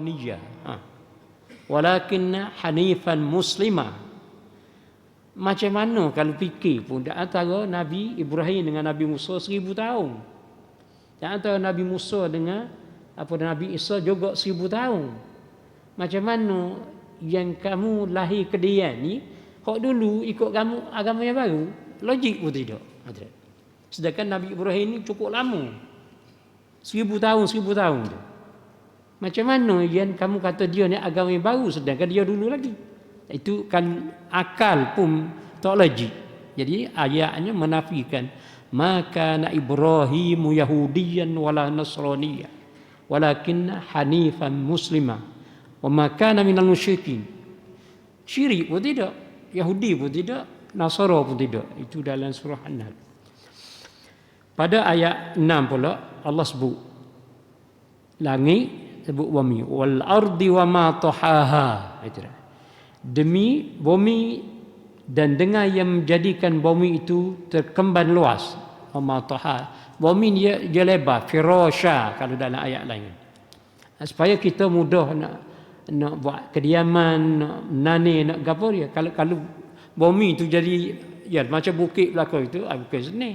nasraniyah ha. walakin hanifan muslimah macam mana kalau fikir pun antara Nabi Ibrahim dengan Nabi Musa seribu tahun. Di antara Nabi Musa dengan apa Nabi Isa juga seribu tahun. Macam mana yang kamu lahir ke dia ni hok dulu ikut kamu agama yang baru? Logik pun tidak sedangkan Nabi Ibrahim ni cukup lama. Seribu tahun seribu tahun tu macam mana yang kamu kata dia ni agama yang baru? Sedangkan dia dulu lagi. Itu kan akal pun tak logik jadi ayatnya menafikan maka na Ibrahim Yahudiyan wala Nasraniyah walakin hanifan muslimah wa ma kana minal musyrikin. Syirik pun tidak Yahudi pun tidak Nasara pun tidak. Itu dalam surah An-Nahl. Pada ayat 6 pula Allah sebut langit sebut bumi. Wal ardi wa ma tahaha. Demi bumi dan dengan yang menjadikan bumi itu terkemban luas. Wa ma taha bumi dia, dia lebar. Firasha. Kalau dalam ayat lain. Supaya kita mudah nak nak buat kediaman nak nani nak gapo dia. Kalau kalau bumi itu jadi ya macam bukit belakang itu ah, bukan seni.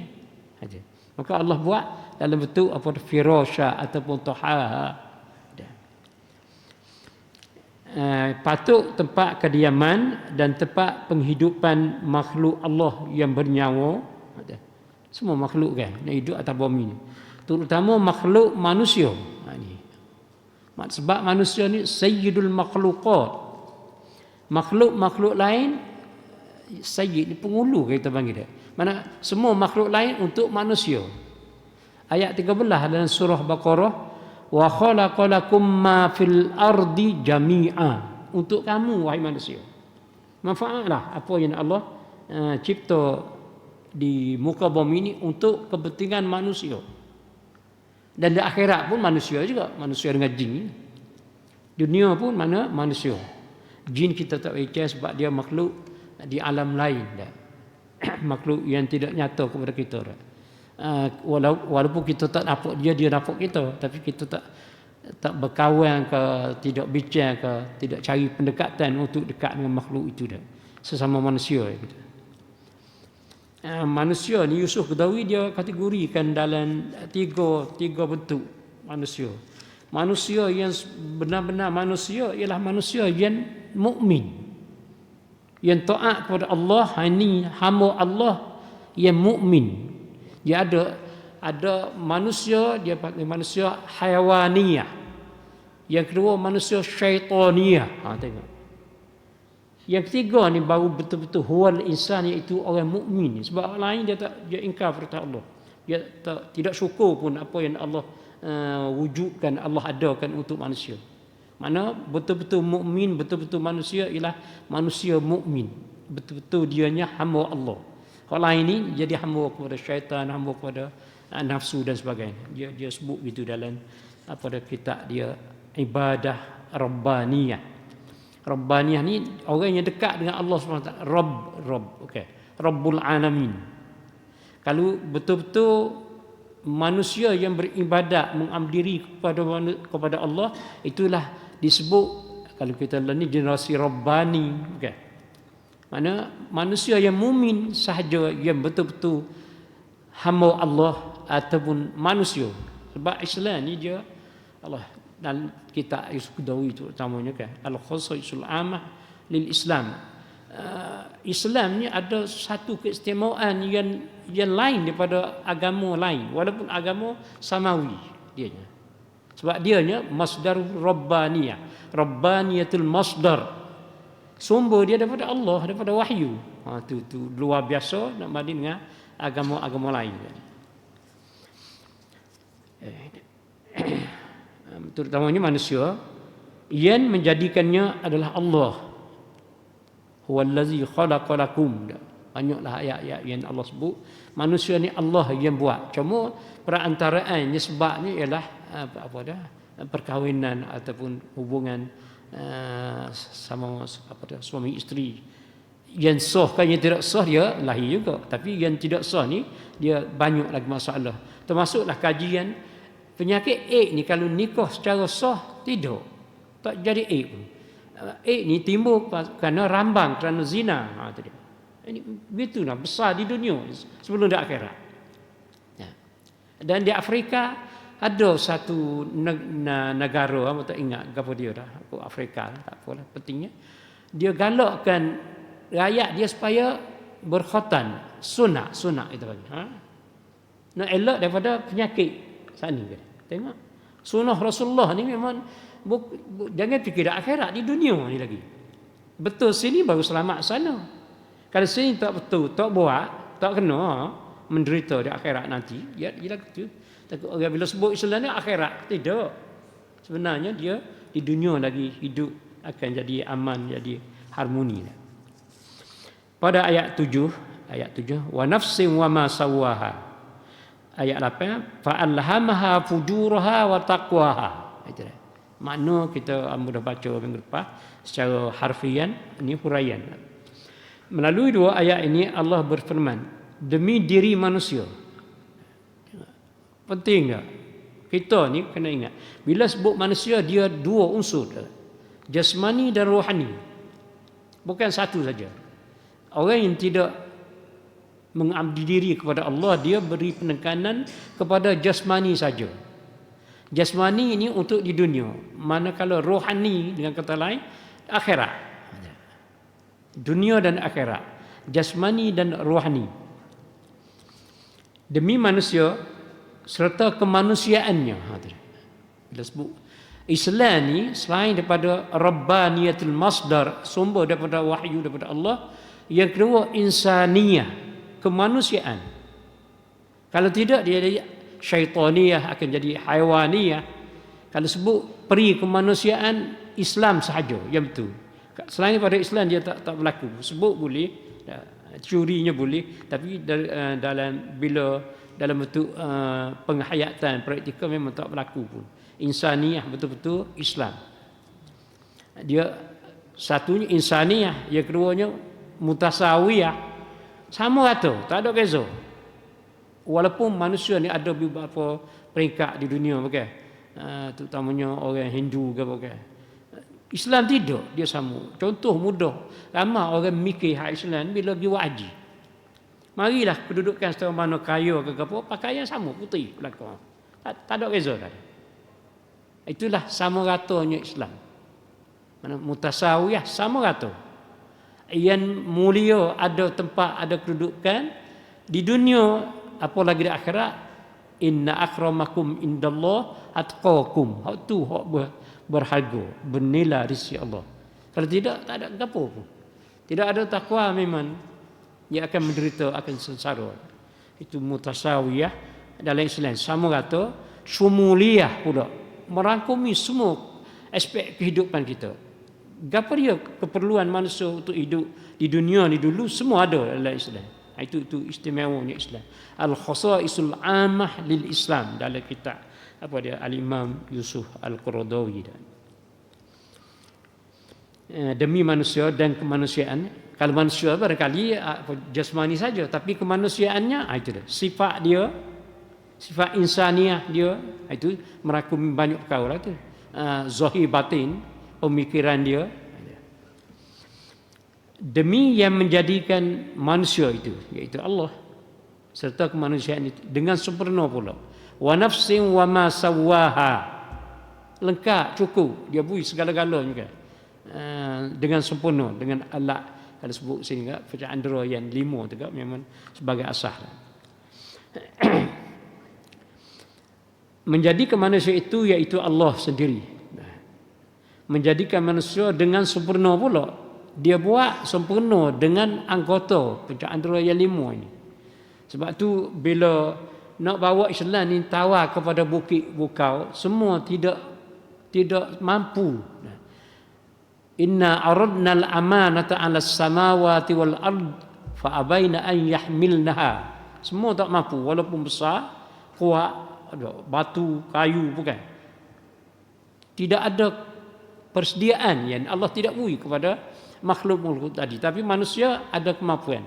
Maka Allah buat dalam bentuk apa firasha ataupun tahaha Uh, patut tempat kediaman dan tempat penghidupan makhluk Allah yang bernyawa. Semua makhluk kan yang hidup atas bumi ni terutama makhluk manusia. Ha, ni. sebab manusia ni sayyidul makhluqat. Makhluk-makhluk lain sayyid ni pengulu kita panggil dia. Mana semua makhluk lain untuk manusia. Ayat 13 dalam surah baqarah wa khalaqalakum ma fil ardi jami'a. Untuk kamu wahai manusia. Manfaatlah apa yang Allah uh, cipta di muka bumi ini untuk kepentingan manusia. Dan di akhirat pun manusia juga manusia dengan jin dunia pun mana manusia. Jin kita tak percaya sebab dia makhluk di alam lain dah. makhluk yang tidak nyata kepada kita dah. Ah, walaupun kita tak nampak dia dia nampak kita tapi kita tak tak berkawan ke tidak bincang ke tidak cari pendekatan untuk dekat dengan makhluk itu dah sesama manusia gitu. Uh, manusia ni Yusuf Kedawi dia kategorikan dalam tiga tiga bentuk manusia. Manusia yang benar-benar manusia ialah manusia yang mukmin. Yang taat kepada Allah ini hamba Allah yang mukmin dia ada ada manusia dia panggil manusia hayawaniyah. Yang kedua manusia syaitania ha tengok. Yang ketiga ni baru betul-betul huwal insan iaitu orang mukmin sebab orang lain dia tak dia ingkar perintah Allah. Dia tak tidak syukur pun apa yang Allah uh, wujudkan Allah adakan untuk manusia. Mana betul-betul mukmin betul-betul manusia ialah manusia mukmin. Betul-betul dianya hamba Allah Orang lain ini jadi hamba kepada syaitan, hamba kepada uh, nafsu dan sebagainya. Dia dia sebut gitu dalam apa dah kitab dia ibadah rabbaniyah. Rabbaniyah ni orang yang dekat dengan Allah SWT. Rabb, Rabb. Okay. Rabbul alamin. Kalau betul-betul manusia yang beribadat mengambil diri kepada kepada Allah itulah disebut kalau kita lihat ni generasi rabbani okay. Mana manusia yang mumin sahaja yang betul-betul hamba Allah ataupun manusia. Sebab Islam ni dia Allah dan kita Yusuf Dawi itu utamanya kan al khasaisul amah lil Islam. Uh, Islam ni ada satu keistimewaan yang yang lain daripada agama lain walaupun agama samawi dia sebab dia nya masdar rabbaniyah rabbaniyatul masdar sumber dia daripada Allah daripada wahyu. Ha tu tu luar biasa nak banding dengan agama-agama lain. Eh, terutamanya manusia yang menjadikannya adalah Allah. Huwallazi khalaqalakum banyaklah ayat-ayat yang Allah sebut. Manusia ni Allah yang buat. Cuma perantaraannya sebabnya ialah apa, apa dah perkahwinan ataupun hubungan Eh, sama apa dia, suami isteri yang sah kan yang tidak sah dia lahir juga tapi yang tidak sah ni dia banyak lagi masalah termasuklah kajian penyakit A ni kalau nikah secara sah tidak Tak jadi aib pun. Uh, aib ni timbul kerana rambang, kerana zina. Ha, tu dia. Ini begitu lah, besar di dunia sebelum di akhirat. Ya. Dan di Afrika ada satu negara, aku tak ingat apa dia dah. Aku Afrika, tak apalah pentingnya. Dia galakkan rakyat dia supaya berkhotan sunnah sunnah itu bagi ha? Nak elak daripada penyakit sana ke? Tengok. Sunnah Rasulullah ni memang buk, buk, jangan fikir akhirat di dunia ni lagi. Betul sini baru selamat sana. Kalau sini tak betul tak buat tak kena ha, menderita di akhirat nanti ya ialah gitu takut orang bila sebut Islam ni akhirat. Tidak. Sebenarnya dia di dunia lagi hidup akan jadi aman jadi harmoni pada ayat 7 ayat 7 wa nafsin wa ma sawaha ayat 8 fa alhamaha fujuraha wa taqwaha. Itu dia. Makna kita mudah baca minggu lepas secara harfian ini huraian. Melalui dua ayat ini Allah berfirman demi diri manusia penting tak? Kita ni kena ingat. Bila sebut manusia dia dua unsur jasmani dan rohani. Bukan satu saja. Orang yang tidak mengabdi diri kepada Allah dia beri penekanan kepada jasmani saja. Jasmani ini untuk di dunia. Manakala rohani dengan kata lain akhirat. Dunia dan akhirat. Jasmani dan rohani. Demi manusia serta kemanusiaannya ha, bila sebut Islam ni selain daripada rabbaniyatul masdar sumber daripada wahyu daripada Allah yang kedua insaniyah, kemanusiaan. Kalau tidak dia jadi syaitaniyah akan jadi haiwaniyah. Kalau sebut peri kemanusiaan Islam sahaja yang betul. Selain daripada Islam dia tak tak berlaku. Sebut boleh, curinya boleh, tapi eh, dalam bila dalam bentuk uh, penghayatan praktikal memang tak berlaku pun. Insaniyah betul-betul Islam. Dia satunya insaniyah, yang keduanya mutasawiyah. Sama rata tak ada beza. Walaupun manusia ni ada beberapa peringkat di dunia bukan? Uh, terutamanya orang Hindu ke bukan? Islam tidak dia sama. Contoh mudah ramai orang mikir hak Islam bila pergi haji marilah kedudukan setelah mana kaya ke apa pakaian sama putih belakang. Tak, tak ada beza itulah sama ratanya Islam. Mana mutasawiyah sama rata. Yang mulia ada tempat ada kedudukan di dunia apalagi di akhirat? Inna akramakum indallah atqakum. Hak tu hak ber, berharga bernilai di sisi Allah. Kalau tidak tak ada apa pun. Tidak ada takwa memang ia akan menderita akan sengsara itu mutasawiyah dalam Islam sama kata sumuliyah pula. Merangkumi semua aspek kehidupan kita. Gapa dia keperluan manusia untuk hidup di dunia ni dulu semua ada dalam Islam. Ha, itu itu istimewanya Islam. Al khasaisul amah lil Islam dalam kitab apa dia Al Imam Yusuf Al Qaradawi dan demi manusia dan kemanusiaan. Kalau manusia barangkali jasmani saja tapi kemanusiaannya ha, itu dia. Sifat dia sifat insaniah dia ha, itu merakumi banyak perkara tu. Zahir batin pemikiran dia demi yang menjadikan manusia itu iaitu Allah serta kemanusiaan itu dengan sempurna pula. Wa nafsin wa ma sawaha lengkap cukup. Dia bui segala-galanya kan uh, dengan sempurna dengan alat kalau sebut sini kan bacaan dera yang lima kan memang sebagai asas menjadi manusia itu iaitu Allah sendiri. Menjadikan manusia dengan sempurna pula. Dia buat sempurna dengan anggota pencak antara yang lima ini. Sebab tu bila nak bawa Islam ni tawar kepada bukit bukau semua tidak tidak mampu inna aradna al-amanata 'ala as-samawati wal ard fa abaina an yahmilnaha. Semua tak mampu walaupun besar kuat batu kayu bukan. Tidak ada persediaan yang Allah tidak beri kepada makhluk-makhluk tadi. Tapi manusia ada kemampuan.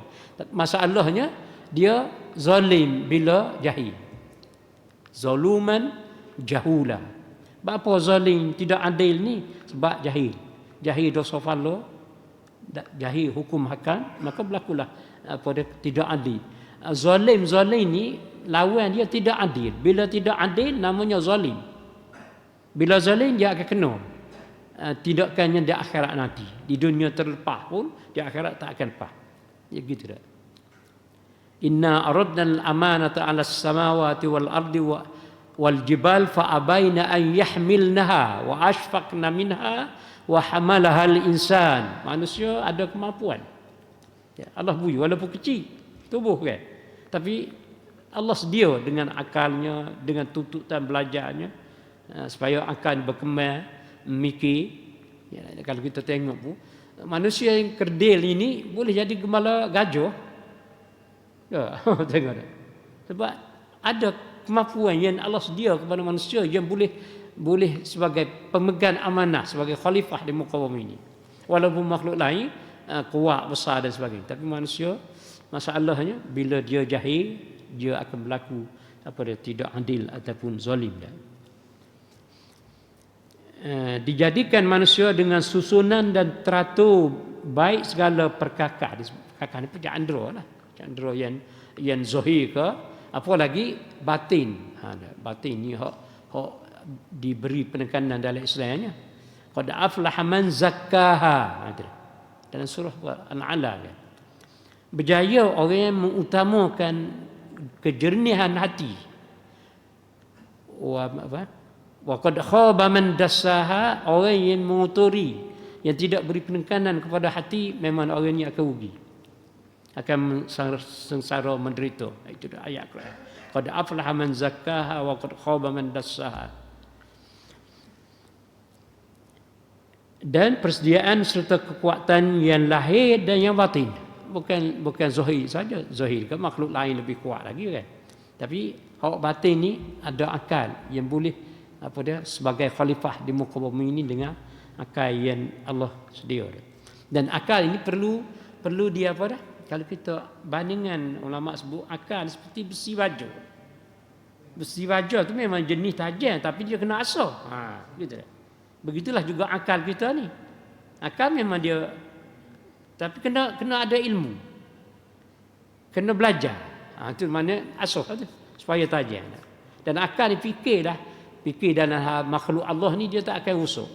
Masalahnya dia zalim bila jahil. Zaluman jahula apa zalim tidak adil ni? Sebab jahil. Jahil dosa falo, jahil hukum hakam, maka berlakulah apa dia tidak adil. Zalim zalim ni lawan dia tidak adil. Bila tidak adil namanya zalim. Bila zalim dia akan kena. Uh, tidakkannya di akhirat nanti. Di dunia terlepas pun di akhirat tak akan lepas. Ya gitu dah. Inna aradna al-amanata 'ala as-samawati wal ardi wa wal jibal fa abaina an yahmilnaha wa ashfaqna minha wa hamalaha al-insan. Manusia ada kemampuan. Ya, Allah bui walaupun kecil tubuh kan. Tapi Allah sedia dengan akalnya, dengan tuntutan belajarnya uh, supaya akan berkembang, mikir. Ya, kalau kita tengok pun manusia yang kerdil ini boleh jadi gembala gajah Ya, tengok. Sebab ada kemampuan yang Allah sedia kepada manusia yang boleh boleh sebagai pemegang amanah sebagai khalifah di muka bumi ini. Walaupun makhluk lain uh, kuat besar dan sebagainya, tapi manusia masalahnya bila dia jahil dia akan berlaku apa dia tidak adil ataupun zalim dah. Uh, dijadikan manusia dengan susunan dan teratur baik segala perkakar. Perkakar ni pejak andro lah candera yang yang zahir ke apa lagi batin ha batin ni hak hak diberi penekanan dalam Islamnya. Qad aflaha man zakkaha. Ha, dalam surah al-ala kan berjaya orang yang mengutamakan kejernihan hati. Wa apa? Wa qad khaba man dassaha. Orang yang mengotori yang tidak beri penekanan kepada hati memang orang ini akan rugi. Akan sengsara menderita. Itu dah ayat. Qad aflaha man zakkaha wa qad khaba man dassaha. Dan persediaan serta kekuatan yang lahir dan yang batin. Bukan bukan zahir saja. Zahir kan makhluk lain lebih kuat lagi kan. Tapi hak batin ni ada akal yang boleh apa dia sebagai khalifah di muka bumi ini dengan akal yang Allah sedia. Dan akal ini perlu perlu dia apa dah? kalau kita bandingkan ulama sebut akal seperti besi baja. Besi baja tu memang jenis tajam tapi dia kena asah. Ha, gitu. Begitulah juga akal kita ni. Akal memang dia tapi kena kena ada ilmu. Kena belajar. Ha, itu mana asah tu supaya tajam. Dan akal ni fikirlah fikir dalam makhluk Allah ni dia tak akan rusuk.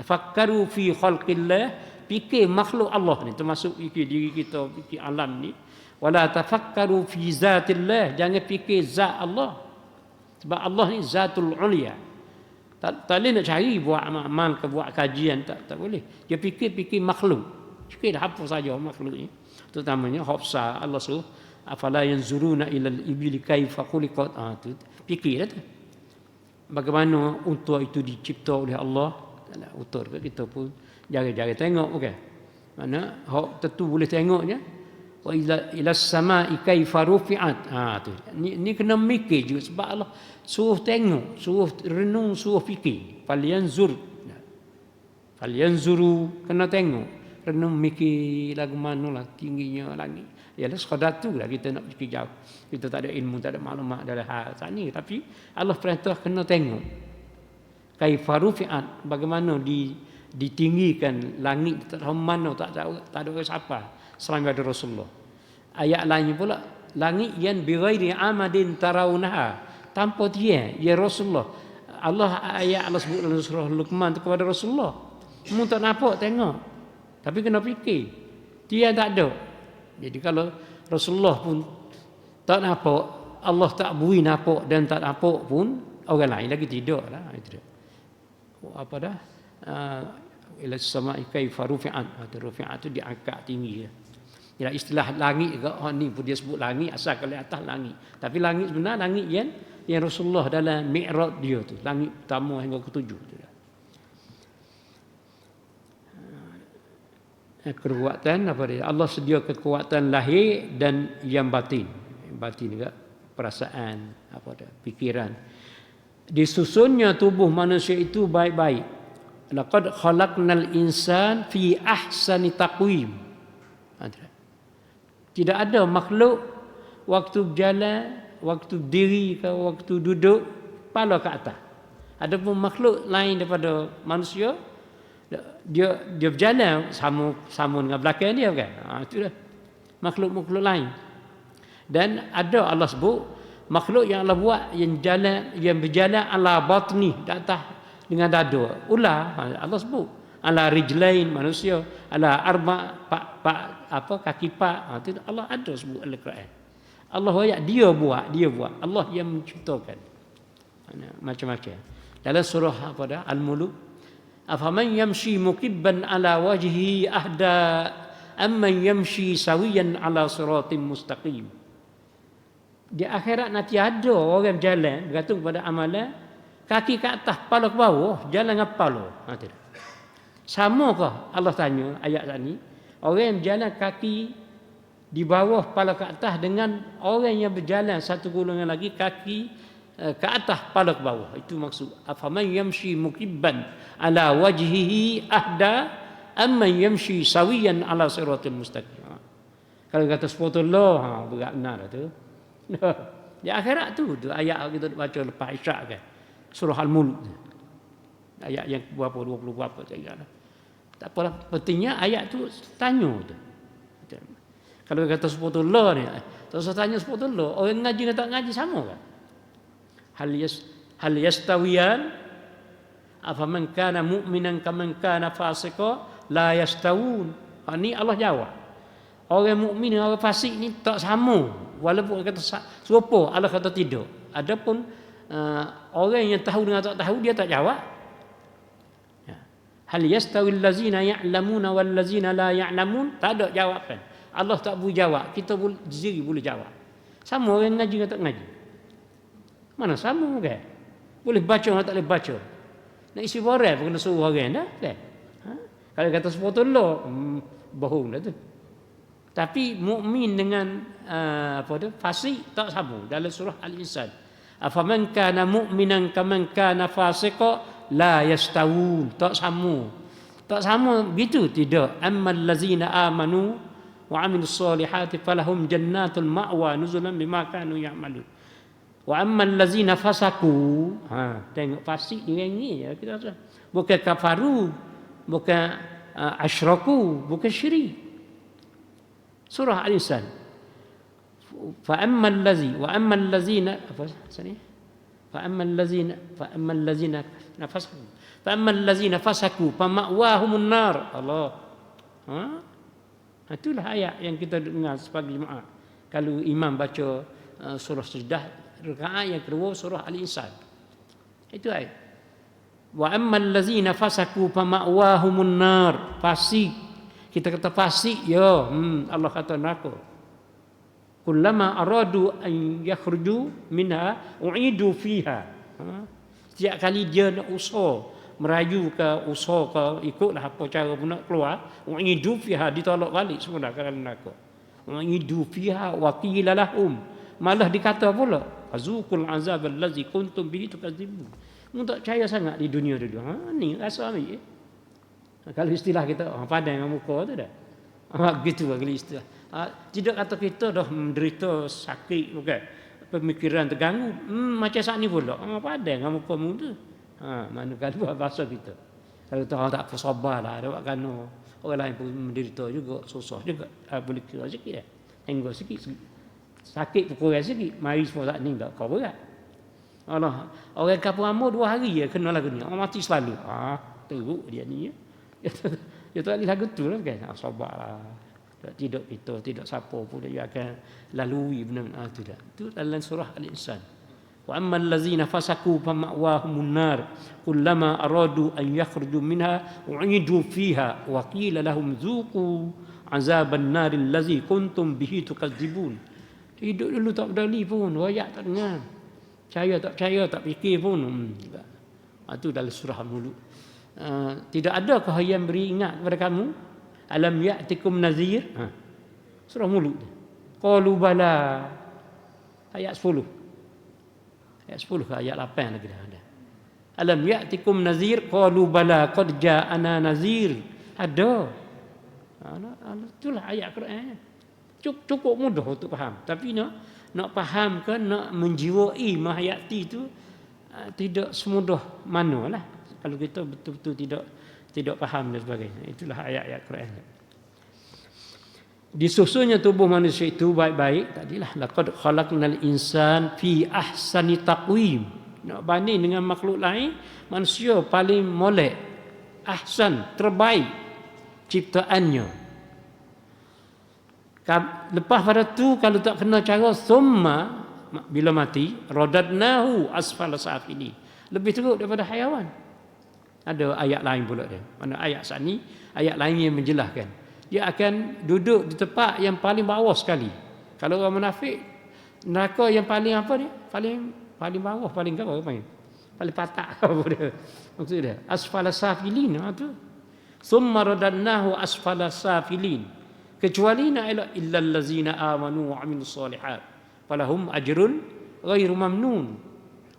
Tafakkaru fi khalqillah fikir makhluk Allah ni termasuk fikir diri kita fikir alam ni wala tafakkaru fi zatillah jangan fikir zat Allah sebab Allah ni zatul ulia tak, tak boleh nak cari buat amal ke buat kajian tak tak boleh. Dia fikir-fikir makhluk. Fikir apa saja makhluk ni. Terutamanya hafsa Allah suruh afala yanzuruna ila al-ibli kaifa khuliqat? Ah tu fikir tu. Bagaimana untuk itu dicipta oleh Allah? Utur kita pun. Jari-jari tengok bukan? Mana hok tentu boleh tengoknya. Wa ila ila samai kaifa rufi'at. Ha tu. Ni ni kena mikir juga sebab Allah suruh tengok, suruh renung, suruh fikir. Fal yanzur. Fal yanzuru kena tengok. Renung mikir lagu mana lah tingginya langit. Ya lah sekadar tu lah kita nak fikir jauh. Kita tak ada ilmu, tak ada maklumat dalam hal saat ni. Tapi Allah perintah kena tengok. Kaifa rufi'at. Bagaimana di ditinggikan langit tak tahu mana tak tahu tak ada siapa selain ada Rasulullah. Ayat lain pula langit yang bighairi amadin tarawunaha tanpa dia ya Rasulullah. Allah ayat Allah sebut dalam surah Luqman kepada Rasulullah. Mu tak nampak tengok. Tapi kena fikir. Dia tak ada. Jadi kalau Rasulullah pun tak nampak, Allah tak bui nampak dan tak nampak pun orang lain lagi tidak lah. Itu dia. Apa dah? Ah, ila sama'i kaifa rufi'at ah, rufi'at itu diangkat tinggi ya. Ya istilah langit ke oh, ni pun dia sebut langit asal kalau atas langit. Tapi langit sebenar langit yang yang Rasulullah dalam Mi'raj dia tu, langit pertama hingga ketujuh tu. Eh, kekuatan apa dia? Allah sedia kekuatan lahir dan yang batin. Batin juga perasaan apa dia? Fikiran. Disusunnya tubuh manusia itu baik-baik laqad khalaqnal insan fi ahsani taqwim tidak ada makhluk waktu berjalan waktu diri ke waktu duduk kepala ke atas Ada pun makhluk lain daripada manusia dia dia berjalan sama sama dengan belakang dia kan. Ha itu dah. Makhluk-makhluk lain. Dan ada Allah sebut makhluk yang Allah buat yang jalan yang berjalan ala batni di atas dengan dada. Ular ha, Allah sebut ala rijlain manusia ala arba pak pak apa kaki pak ha, itu Allah ada sebut dalam Quran. Allah ayat dia buat, dia buat. Allah yang menciptakan. Macam-macam. Dalam surah apa dah? Al-Muluk. Afaman yamshi mukibban ala wajhi ahda amman yamshi sawiyan ala siratim mustaqim. Di akhirat nanti ada orang berjalan bergantung kepada amalan kaki ke atas, kepala ke bawah, jalan dengan kepala. Ha, Sama ke Allah tanya ayat tadi? Orang yang berjalan kaki di bawah kepala ke atas dengan orang yang berjalan satu golongan lagi kaki eh, ke atas kepala ke bawah. Itu maksud. Afaman yamshi mukibban ala wajhihi ahda amman yamshi sawiyan ala siratal mustaqim. Ha. kalau kata sepotollah ha berat benar tu. Di akhirat tu tu ayat kita baca lepas isyak kan. Surah al-mulk ayat yang berapa 20 berapa saya ingat tak apalah pentingnya ayat tu tanya tu kalau kata sepotullah ni, tak usah tanya sepotullah. Orang ngaji dengan tak ngaji sama kan? Hal yas hal yastawiyan apa man kana mu'minan kaman kana fasiqa la yastawun. Ha, ni Allah jawab. Orang mukmin dengan orang fasik ni tak sama. Walaupun kata serupa, Allah kata tidak. Adapun uh, orang yang tahu dengan tak tahu dia tak jawab. Hal yastawi allazina ya'lamuna wal ladzina la ya'lamun? Tak ada jawapan. Allah tak boleh jawab. Kita sendiri boleh jawab. Sama orang ngaji atau tak ngaji. Mana sama kan? Boleh baca atau tak boleh baca. Nak isi borel pun kena suruh orang dah. Kan? Ha? Kalau kata sepotollah, hmm, bohong dah tu. Tapi mukmin dengan uh, apa tu fasik tak sama dalam surah Al-Insan. Afaman kana mu'minan kaman kana fasiqa la yastawun. Tak sama. Tak sama gitu tidak. Ammal lazina amanu wa amilus solihati falahum jannatul ma'wa nuzulan bima kanu ya'malun. Wa ammal lazina fasaku. Ha tengok fasik ni yang ni ya kita rasa. Bukan kafaru bukan uh, asyraku bukan syirik. Surah al-insan. Fa ammal lazi wa ammal lazina apa sini allazina nafasaku fa amma allazina fasaku fa ma'wahumun nar Allah ha Ha, itulah ayat yang kita dengar sepagi Jumaat. Kalau imam baca uh, surah Sajdah, rakaat yang kedua surah Al-Insan. Itu ayat. Wa ammal ladzina fasaku fa ma'wahumun nar. Fasik. Kita kata fasik ya, hmm, Allah kata neraka. Kullama aradu an yakhruju minha u'idu fiha. Ha? Setiap kali dia nak usaha merayu ke usaha ke ikutlah apa cara pun nak keluar uidu fiha ditolak balik semula ke dalam neraka uidu fiha wa qila lahum malah dikata pula azuqul azab allazi kuntum bihi tukadzibun mu tak percaya sangat di dunia dulu ha ni rasa ambil eh? kalau istilah kita padang dengan muka tu dah ha, gitu lah istilah tidak kata kita dah menderita sakit bukan pemikiran terganggu hmm, macam saat ni pula ha, padang dengan muka mu tu Ha, mana kalau bahasa kita. Kalau tak bersabar lah, ada kan orang lain pun menderita juga, susah juga. Ha, boleh kira sikit ya. Tengok sikit, sikit. Sakit pukul sikit, mari semua tak ni tak kau berat. Allah, orang kampung amur dua hari ya kena lagu ni. Orang mati selalu. Ha, teruk dia ni ya. Dia tak lagu tu lah kan. Ha, sabar lah tak tidak kita tidak siapa pun dia akan lalui benda ah tu dah, itu dalam surah al-insan. Wa ammal ladzina fasaku fa nar kullama aradu an yakhruju minha u'idu fiha wa qila lahum zuqu azaban nar allazi kuntum bihi tukadzibun. Hidup dulu tak peduli pun royak tak dengar. Percaya tak percaya, tak fikir pun. Hmm. itu ah, dalam surah mulut uh, ah, tidak ada kehayaan beri ingat kepada kamu alam ya'tikum nazir ha. surah mulut qalu bala ayat 10 ayat 10 ke ayat 8 lagi dah ada. Alam ya'tikum nazir qalu bala qad ja'ana nazir. Ada. Itulah ayat Quran. Cukup mudah untuk faham. Tapi nak nak faham ke nak menjiwai mahayati itu uh, tidak semudah mana lah kalau kita betul-betul tidak tidak faham dan sebagainya. Itulah ayat-ayat Quran. Disusunnya tubuh manusia itu baik-baik tadilah. Laqad khalaqnal insan fi ahsani taqwim. Nak banding dengan makhluk lain manusia paling molek ahsan terbaik ciptaannya. Lepas pada tu kalau tak kena cara summa bila mati radadnahu asfal safili lebih teruk daripada hayawan ada ayat lain pula dia. Mana ayat sani ayat lain yang menjelaskan. Dia akan duduk di tempat yang paling bawah sekali. Kalau orang munafik neraka yang paling apa dia? Paling paling bawah paling bawah apa paling patak apa dia? Maksud dia asfal safilin ha tu. Summa radadnahu asfal safilin. Kecuali nak elak illa allazina amanu wa amilus solihat falahum ajrun ghairu mamnun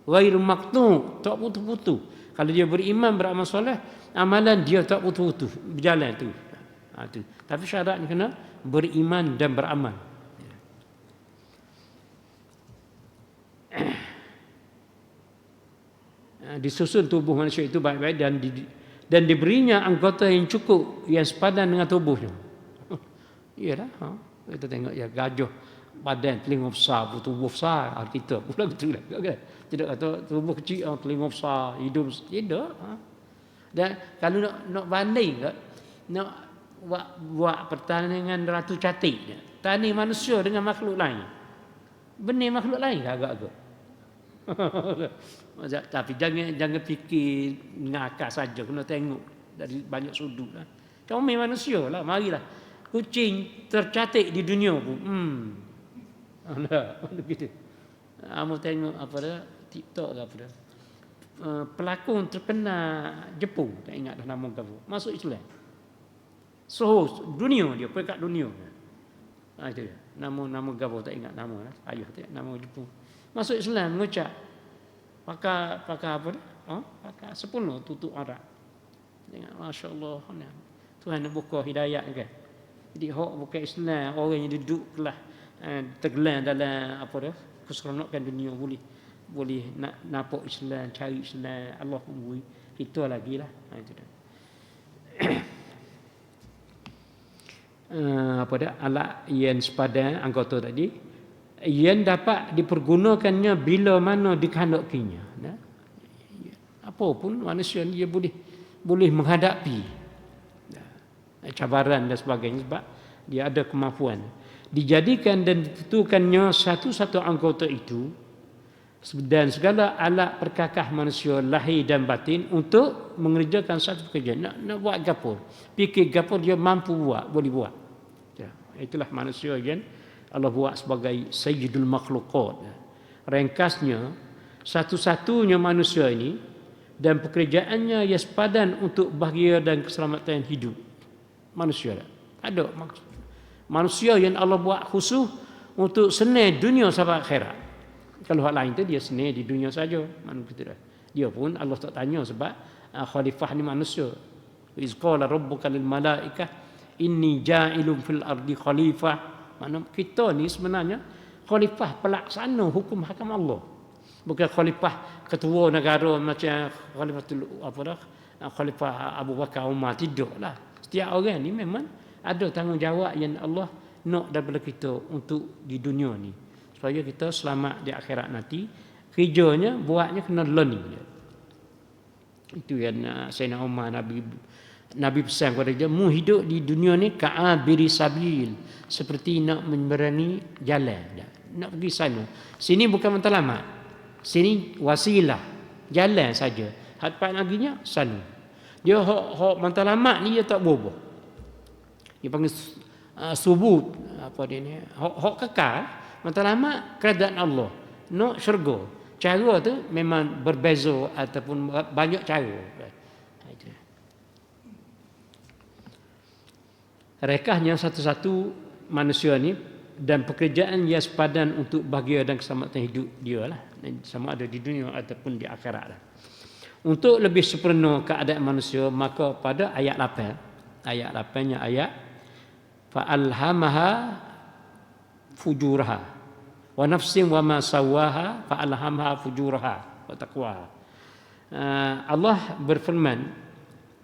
ghairu maqtu tak putus-putus kalau dia beriman beramal soleh amalan dia tak putus-putus berjalan tu. Ha, tu. Tapi syaratnya kena beriman dan beramal. Ha, disusun tubuh manusia itu baik-baik dan di, dan diberinya anggota yang cukup yang sepadan dengan tubuhnya. Iyalah, ha. kita tengok ya gajah badan telinga besar, tubuh besar, ha, kita pula betul lah. Kan? Tidak kata tubuh kecil, ha, telinga besar, hidung. Tidak. Ha. Dan kalau nak, nak banding, nak buat, buat pertandingan ratu catik, tani manusia dengan makhluk lain. Benih makhluk lain agak-agak. Tapi jangan jangan fikir ngakak saja, kena tengok dari banyak sudut lah. Kami manusia lah, marilah kucing tercatik di dunia pun. Hmm. Ada begitu. Kamu tengok apa dah TikTok ke apa dah. Uh, pelakon terkenal Jepun tak ingat dah nama kamu masuk Islam. So dunia dia pekat dunia ha, itu dia. nama nama gapo tak ingat nama lah. ayuh tak nama Jepun. Masuk Islam mengucap pakai pakai apa dah ha? pakai sepenuh tutup aurat tengok masya-Allah Tuhan nak buka hidayah kan jadi hak bukan Islam orang yang duduk kelah eh, tergelam dalam apa dah keseronokan dunia boleh boleh nak nampak Islam cari Islam Allah pun beri kita lagi lah ha, itu dah. uh, apa dah alat yang sepadan anggota tadi yang dapat dipergunakannya bila mana dikehendakinya nah? apa pun manusia dia boleh boleh menghadapi cabaran dan sebagainya sebab dia ada kemampuan dijadikan dan ditentukannya satu-satu anggota itu dan segala alat perkakah manusia lahir dan batin untuk mengerjakan satu pekerjaan. Nak, nak buat gapur. Fikir gapur dia mampu buat boleh buat. Ya, itulah manusia yang Allah buat sebagai sayyidul makhlukat ringkasnya satu-satunya manusia ini dan pekerjaannya yang sepadan untuk bahagia dan keselamatan hidup. Manusia ada manusia yang Allah buat khusus untuk senai dunia sampai akhirat. Kalau hal lain tu dia senai di dunia saja. Manusia dia pun Allah tak tanya sebab uh, khalifah ni manusia. Iz qala rabbuka lil malaikah inni ja'ilun fil ardi khalifah. Mana kita ni sebenarnya khalifah pelaksana hukum hakam Allah. Bukan khalifah ketua negara macam khalifatul apa dah? Khalifah Abu Bakar Umar tidaklah Setiap orang ni memang ada tanggungjawab yang Allah nak daripada kita untuk di dunia ni. Supaya kita selamat di akhirat nanti. Kerjanya, buatnya kena learning dia. Itu yang uh, Sayyidina Umar Nabi Nabi pesan kepada dia, mu hidup di dunia ni ka'abiri sabil. Seperti nak memberani jalan. Nak pergi sana. Sini bukan mentalamat. Sini wasilah. Jalan saja. Hadapan laginya sana. Dia hak hak matlamat ni dia tak berubah. Dia panggil uh, subut apa dia ni? Hak hak kekal matlamat kerajaan Allah. Nak syurga. Cara tu memang berbeza ataupun banyak cara. Rekahnya satu-satu manusia ni dan pekerjaan yang sepadan untuk bahagia dan keselamatan hidup dia lah. Sama ada di dunia ataupun di akhirat lah. Untuk lebih sempurna keadaan manusia maka pada ayat 8 ayat 8 nya ayat fa alhamaha fujuraha. Wa nafsin wa ma sawaha fa alhamaha fujuraha wa taqwa. Uh, Allah berfirman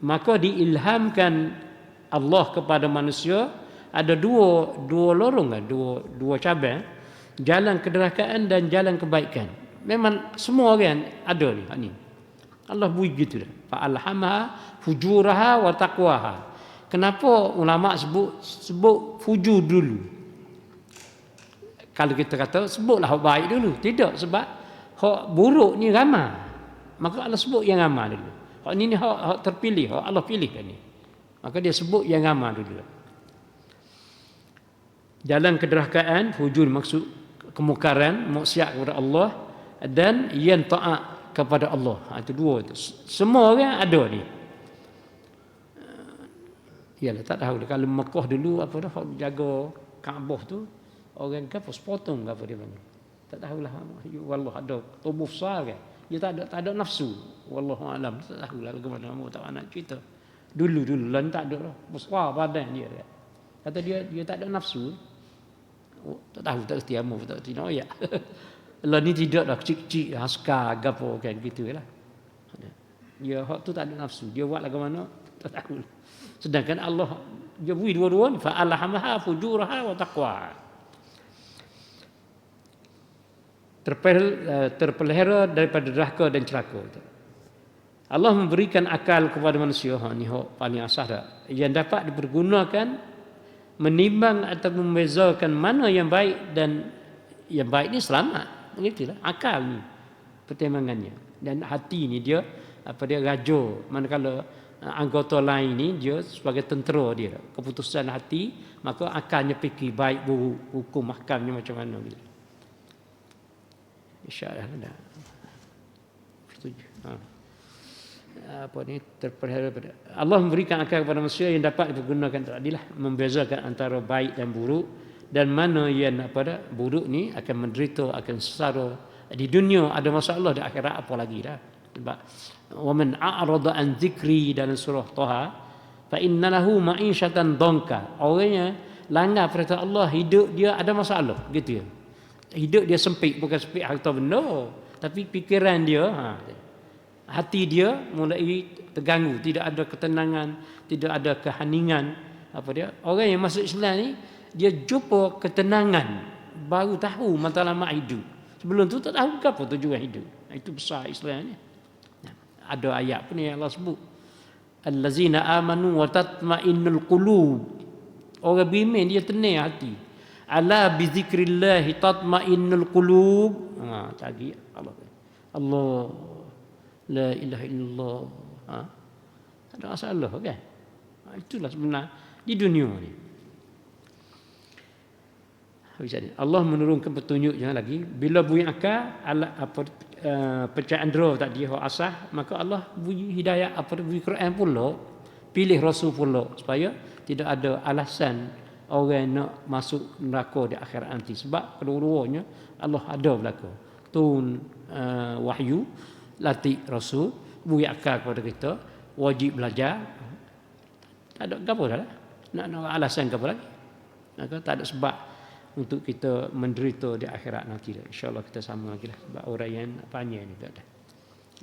maka diilhamkan Allah kepada manusia ada dua dua lorong kan dua dua cabang jalan kederakaan dan jalan kebaikan. Memang semua orang ada ni ni. Allah bui gitu dah. Fa alhamaha fujuraha wa taqwaha kenapa ulama sebut sebut fujur dulu kalau kita kata sebutlah hak baik dulu tidak sebab hak buruk ni ramai maka Allah sebut yang ramai dulu hak ni ni hak, hak terpilih hak Allah pilih ni maka dia sebut yang ramai dulu jalan kederakaan fujur maksud kemukaran maksiat kepada Allah dan yang taat kepada Allah. Ha, itu dua itu. Semua orang ada ni. Yalah tak tahu kalau Mekah dulu apa dah jaga Kaabah tu orang apa sepotong apa dia panggil. Tak tahulah wallah ada tubuh besar kan. Dia tak ada tak ada nafsu. Wallahu alam tak tahulah bagaimana mau tak nak cerita. Dulu dulu lan tak ada besar badan dia. Kata dia dia tak ada nafsu. Oh, tak tahu tak reti amu tak no ya. Lah ni tidak dah cik-cik askar gapo kan gitu lah. Dia hak tu tak ada nafsu. Dia buat lagu mana tak tahu. Sedangkan Allah beri dua-dua fa alhamaha fujuraha wa taqwa. Eh, terpelihara daripada derhaka dan celaka. Allah memberikan akal kepada manusia. Ha, ni paling asas dah. Yang dapat dipergunakan menimbang atau membezakan mana yang baik dan yang baik ni selamat begitulah akal ni pertimbangannya dan hati ni dia apa dia rajo manakala anggota lain ni dia sebagai tentera dia. Keputusan hati maka akalnya fikir baik buruk hukum mahkamnya macam mana gitu insyaallah setuju. Ha. Apa ni? Terpelihara pada Allah memberikan akal kepada manusia yang dapat digunakan teradilah membezakan antara baik dan buruk dan mana yang apa dah buruk ni akan menderita akan sesara di dunia ada masalah di akhirat apa lagi dah man a'rada an dzikri dalam surah Taha fa inna lahu ma'isyatan donka orangnya langgar perintah Allah hidup dia ada masalah gitu ya. Hidup dia sempit bukan sempit harta benda tapi fikiran dia ha hati dia mulai terganggu tidak ada ketenangan tidak ada keheningan apa dia orang yang masuk Islam ni dia jumpa ketenangan baru tahu matlamat hidup. Sebelum tu tak tahu apa tujuan hidup. Itu besar Islam ni ada ayat pun yang Allah sebut allazina amanu wa tatma'innul qulub orang beriman dia tenang hati ala bi zikrillah tatma'innul qulub ha cari Allah Allah La ilaha illallah. Ha? Tak ada masalah kan? Ha, itulah sebenarnya di dunia ni. Allah menurunkan petunjuk jangan lagi bila ala apa uh, pecah andro tak dia asah maka Allah bunyi hidayah apa bunyi Quran pula pilih rasul pula supaya tidak ada alasan orang nak masuk neraka di akhirat nanti. Sebab kedua-duanya Allah ada belaka. Tun uh, wahyu latih rasul bui akal kepada kita wajib belajar. Tak ada apa dah lah. nak nak alasan apa lagi? Maka tak ada sebab untuk kita menderita di akhirat nanti dah. insyaallah kita sama lagi lah sebab huraian panjang ni tak ada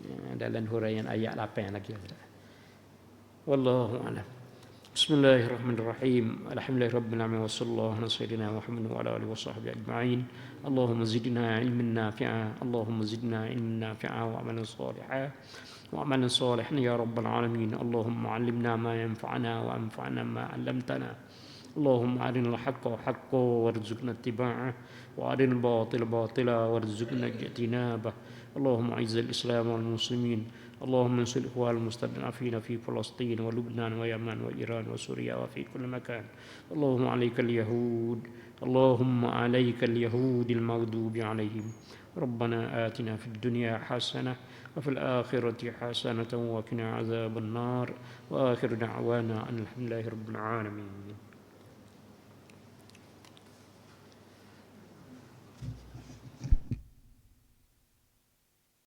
ya, dalam huraian ayat 8 lagi ada wallahu a'lam بسم الله الرحمن الرحيم الحمد لله رب العالمين وصلى الله على سيدنا محمد وعلى اله وصحبه اجمعين اللهم زدنا علما نافعا اللهم زدنا علما نافعا وعملا صالحا وعملا صالحا يا رب العالمين اللهم علمنا ما ينفعنا وانفعنا ما علمتنا اللهم أرنا الحق حقا وارزقنا اتباعه وأرنا الباطل باطلا وارزقنا اجتنابه. اللهم أعز الإسلام والمسلمين اللهم انصر الإخوان المستضعفين في فلسطين ولبنان ويمن وإيران وسوريا وفي كل مكان. اللهم عليك اليهود اللهم عليك اليهود المغضوب عليهم. ربنا آتنا في الدنيا حسنة وفي الآخرة حسنة وقنا عذاب النار. وآخر دعوانا أن الحمد لله رب العالمين.